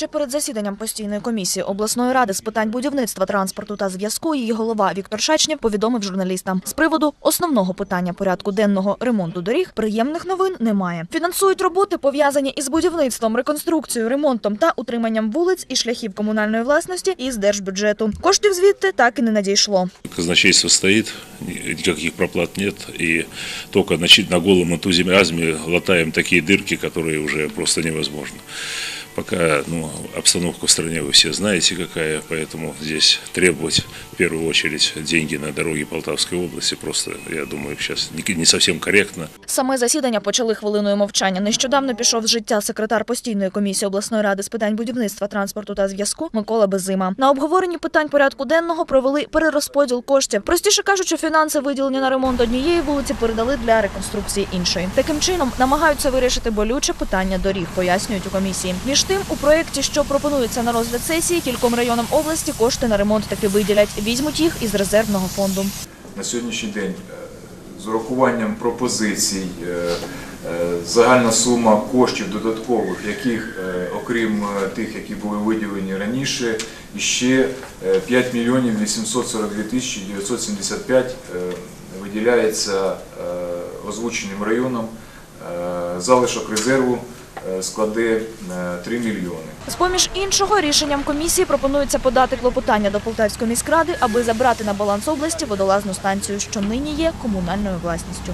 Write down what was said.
Ще перед засіданням постійної комісії обласної ради з питань будівництва, транспорту та зв'язку її голова Віктор Шачнєв повідомив журналістам з приводу основного питання порядку денного ремонту доріг. Приємних новин немає. Фінансують роботи пов'язані із будівництвом, реконструкцією, ремонтом та утриманням вулиць і шляхів комунальної власності із держбюджету. Коштів звідти так і не надійшло. Казначейство стоит, ни- никаких проплат нет, и только значит, на голом энтузиазме латаем такие дырки, которые уже просто невозможно. Пока ну, обстановка в стране вы все знаете какая, поэтому здесь требовать в первую очередь деньги на дороги Полтавской области просто, я думаю, сейчас не- совсем корректно. Саме засідання почали хвилиною мовчання. Нещодавно пішов з життя секретар постійної комісії обласної ради з питань будівництва, транспорту та зв'язку Микола Безима. На обговоренні питань порядку денного провели перерозподіл коштів. Простіше кажучи, фінанси виділені на ремонт однієї вулиці передали для реконструкції іншої. Таким чином намагаються вирішити болюче питання доріг, пояснюють у комісії. Між тим, у проєкті, що пропонується на розгляд сесії, кільком районам області кошти на ремонт таки виділять. Візьмуть їх із резервного фонду. на сьогоднішній день е, з урахуванням пропозицій е, е, загальна сума коштів додаткових, яких, окрім тих, які були виділені раніше, ще е, 5 мільйонів 842 тисячі 975 е, виділяється озвученим районам. Залишок резерву складе е, 3 мільйони. З-поміж іншого, рішенням комісії пропонується подати клопотання до Полтавської міськради, аби забрати на баланс області водолазну станцію, що нині є комунальною власністю.